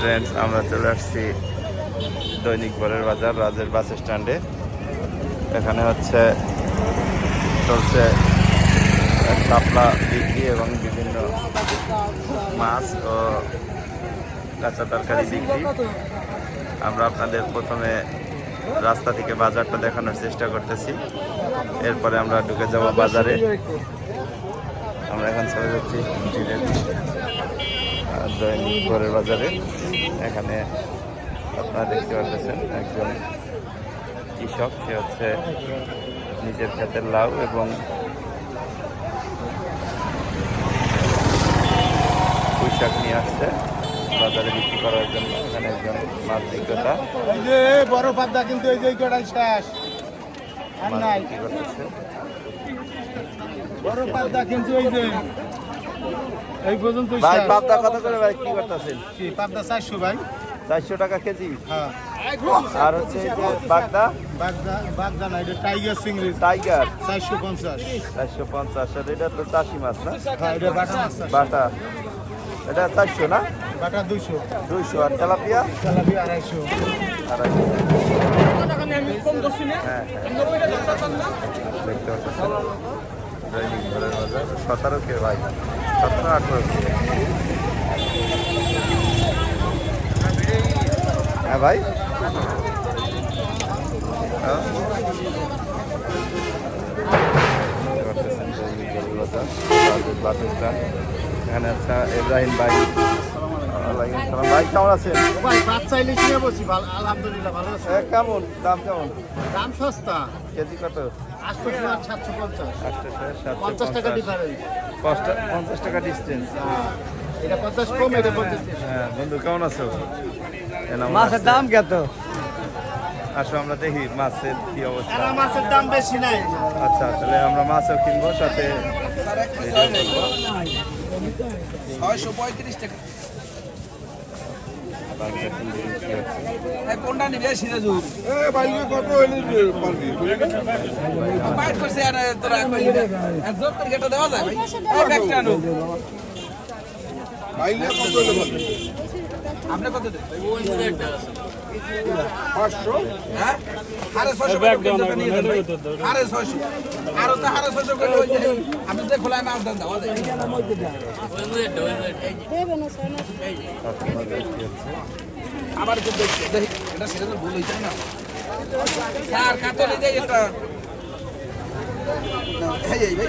Friends আমরা চলে আসছি দৈনিক বরের বাজার, রাজের বাস স্ট্যান্ডে। এখানে হচ্ছে চলছে কাপলা বিক্রি এবং বিভিন্ন মাছ ও কাঁচা তরকারি বিক্রি। আমরা আপনাদের প্রথমে রাস্তা থেকে বাজারটা দেখানোর চেষ্টা করতেছি। এরপরে আমরা ঢুকে যাব বাজারে। আমরা এখন চলে যাচ্ছি। দৈনিক ঘরের বাজারে। এখানে আপনারা দেখতে পাচ্ছেন একজন কৃষক। সে হচ্ছে নিজের ক্ষেতের লাউ এবং পুঁই শাক নিয়ে আসছে। বাজারে বিক্রি করার জন্য এখানে একজন মাছ বিক্রেতা। বড় পাবদা কিন্তু এই যে কটাই শেষ। বড় পাবদা কিন্তু এই যে এই পর্যন্ত ভাই পাবদা কত করে ভাই? কি করতেছেন? কি পাবদা চারশো ভাই। চারশো টাকা কেজি? হ্যাঁ। আর হচ্ছে এই যে বাগদা? বাগদা বাগদা না এটা টাইগার চিংড়ি। টাইগার? চারশো পঞ্চাশ। চারশো পঞ্চাশ। আর এটা তো চাষি মাছ না? হ্যাঁ এটা বাটা মাছ বাটা। এটা চারশো না? বাটা দুশো দুইশো। আর তেলাপিয়া? তেলাপি আড়াইশো। আড়াইশো। হ্যাঁ। দেখতে পাচ্ছেন। দৈনিক ঘরের বাজার সতেরো কে ভাই সতেরো আঠেরো কে হ্যাঁ ভাই। হ্যাঁ। এখানে ইব্রাহিম ভাই। ভাই কেমন আছেন? ভাই বাচ্চা ইলিশ নিয়ে বসি। ভালো আলহামদুলিল্লাহ ভালো আছে। কেমন? দাম কেমন? দাম সস্তা। কেজি কত? পঞ্চাশ টাকা ডিফারেন্স পঞ্চাশ। টাকা ডিস্টেন্স এটা পঞ্চাশ কম এটা পঞ্চাশ হ্যাঁ বন্ধু কেমন আছো? মাছের দাম কত? আসো আমরা দেখি মাছের কি অবস্থা। মাছের দাম বেশি নাই। আচ্ছা তাহলে আমরা মাছও কিনবো সাথে ছয়শো পঁয়ত্রিশ টাকা। বাজার কিনতে বিক্রি হচ্ছে। এই কোনটা নিবে সিরাজুল বাইট করছে আর তোরা জোর করে গেটা দেওয়া যায়? ভাই ব্যাগটা আনো। আপনি কত দেন? হ্যাঁ? আরে ছয়শো। আরে ছয়শো। আরও তো আরে ছয়শো করে ওই যে আপনি যে খোলায় মাছ দেন হচ্ছে আবার একটু দেখছি দেখি। এটা সিরাজুল ভুল হয়েছে না? স্যার কাতলে দেয় এটা এই এই ভাই।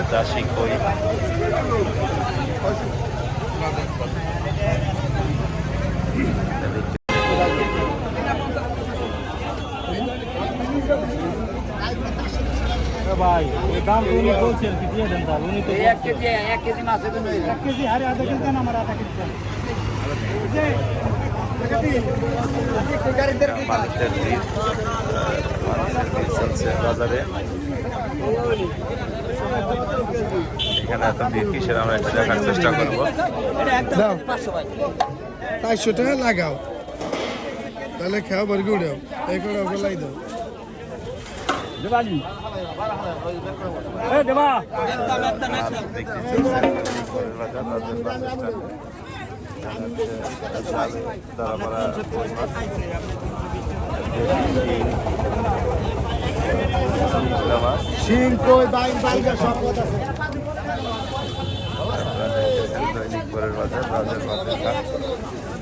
চাষি কই? ভাই দাম তো উনি বলছেন কি দিয়ে দেন তাহলে। উনি তো এক কেজি এক কেজি মাছ হয়ে এক কেজি আরে আধা কেজি দেন আমার আধা কেজি দেন। বাজারে। এখানে এত ভিড় কিসের? আমরা একটু দেখার চেষ্টা করব। দাও। চারশো টাকা লাগাও। তাহলে খাও বর্গি উড়াও। এই করে ওকে লাই দাও মাছ শিং, কই বাইক বাইকা সব কথা আছে। দৈনিক ঘরের বাজার, রাজের বাস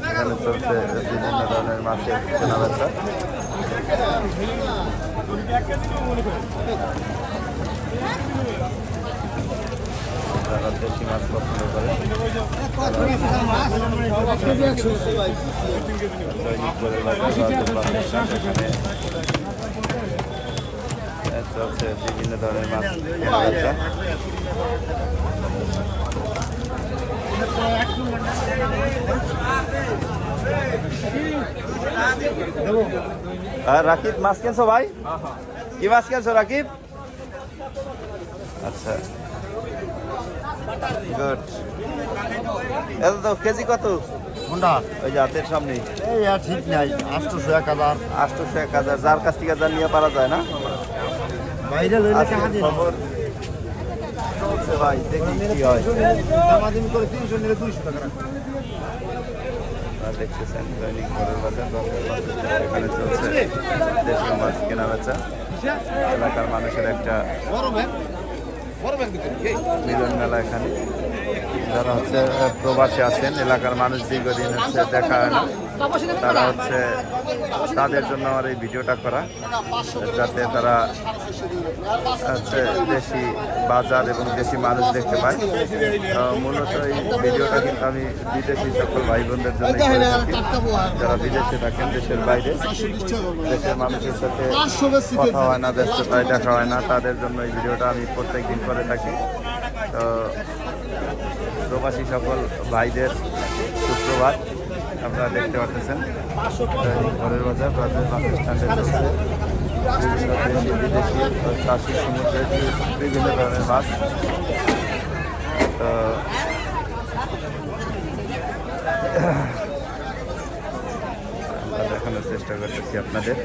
এখানে চলছে বিভিন্ন ধরনের মাছের কেনা বেচা যারা দেশি মাছ পছন্দ করে দৈনিক ঘরের বাজার রাজের এখানে চলছে বিভিন্ন ধরনের মাছ আর রাকিব মাছ কেনছো ভাই? কি মাছ কেনছো রাকিব? আচ্ছা। গুড এত তো কেজি কত? কোনটা ওই যে হাতের সামনে এই ঠিক নাই আটশোশো এক হাজার। আটশোশো এক হাজার যার কাছ থেকে যা নিয়ে পারা যায় না? বাইরে লইলে টাকা দিন খবর চলছে ভাই দেখি কি হয়। দামাদামি করে তিনশো নিলে দুইশো টাকা রাখো। দেখতেছেন দৈনিক ঘরের বাজার এখানে চলছে দেশীয় মাছ কেনা বেচা। এলাকার মানুষের একটা মিলন মেলা এখানে। যারা হচ্ছে প্রবাসী আছেন এলাকার মানুষ দীর্ঘদিন হচ্ছে দেখা হয় না তারা হচ্ছে তাদের জন্য আমার এই ভিডিওটা করা, যাতে তারা হচ্ছে দেশি বাজার এবং দেশি মানুষ দেখতে পায়। মূলত এই ভিডিওটা কিন্তু আমি বিদেশি সকল ভাই বোনদের জন্য যারা বিদেশে থাকেন, দেশের বাইরে, দেশের মানুষের সাথে কথা হয় না, ব্যস্ততায় দেখা হয় না, তাদের জন্য এই ভিডিওটা আমি প্রত্যেক দিন করে থাকি। তো প্রবাসী সকল ভাইদের সুপ্রভাত। আপনারা দেখতে পাচ্ছেন ঘরের বাজার বাজার বাস স্ট্যান্ডে বিভিন্ন দেশি সমুদ্রের বিভিন্ন ধরনের মাছ তো দেখানোর চেষ্টা করতেছি আপনাদের।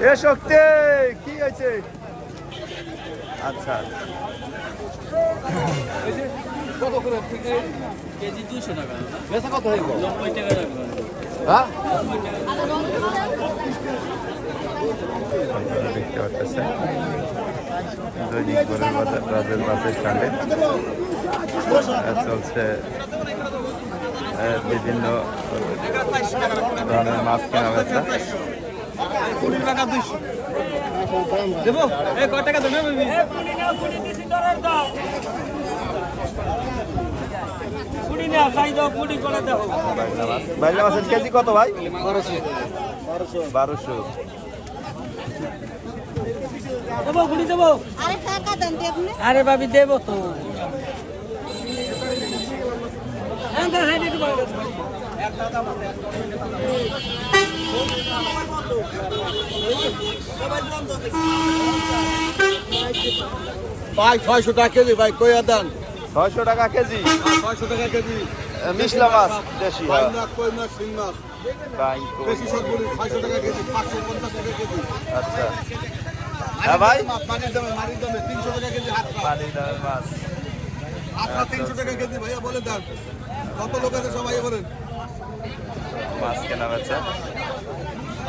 এ শক্তি কি হয়েছে? আচ্ছা। কত করে থেকে কেজি দুইশো টাকা। বেচা কত হইব? নব্বই টাকা হ্যাঁ? দেখতে পাচ্ছেন। দৈনিক ঘরের বাজার রাজের বাসের স্ট্যান্ডে চলছে বিভিন্ন ধরনের মাছ কেনা বেচা। দেবো? এ কয় টাকা দেবে মাছের কেজি কত ভাই? বারোশো। দেবো কুড়ি দেবো? আরে টাকা দেন দিয়ে আপনি আরে ভাবি দেবো তো। হ্যাঁ, হ্যাঁ, একটু। ভাই ছয়শো টাকা কেজি ভাই কইয়া দেন। ছয়শো টাকা কেজি? ছয়শো টাকা কেজি। মিশলা মাছ দেশি কই মাছ শিং মাছ। বাইং কই। বেশি ছয়শো টাকা কেজি পাঁচশো পঞ্চাশ টাকা কেজি। আচ্ছা। হ্যাঁ ভাই? পানির দামে মাটির দামে তিনশো টাকা কেজি হাত পা। পানির দামের মাছ। হাত তিনশো টাকা কেজি ভাইয়া বলে দেন। কত লোক আছে সবাই বলেন। মাছ কেনা বেচা?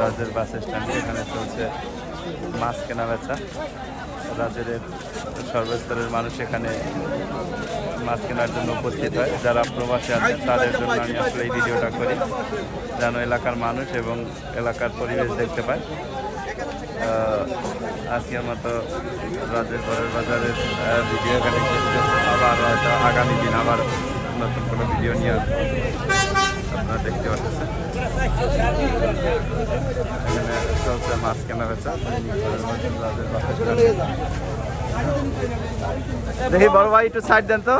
রাজের বাস স্ট্যান্ড এখানে চলছে মাছ কেনা বেচা। রাজের সর্বস্তরের মানুষ এখানে মাছ কেনার জন্য উপস্থিত হয়। যারা প্রবাসী আছেন তাদের জন্য আমি আসলে এই ভিডিওটা করি। যেন এলাকার মানুষ এবং এলাকার পরিবেশ দেখতে পায়। আজকের মতো রাজ্যের ঘরের বাজারের ভিডিও এখানে আবার আগামী দিন আবার নতুন কোনো ভিডিও নিয়ে আপনারা দেখতে পাচ্ছেন। চলছে মাছ কেনা বেচা দেখি বড় ভাই একটু সাইড দেন তো?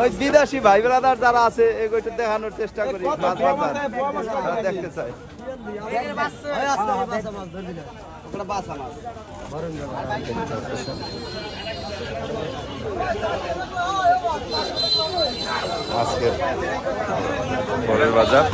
ওই বিদেশি ভাই ব্রাদার যারা আছে, এগুলো দেখানোর চেষ্টা করি দেখতে চাই আজকের পরের বাজার।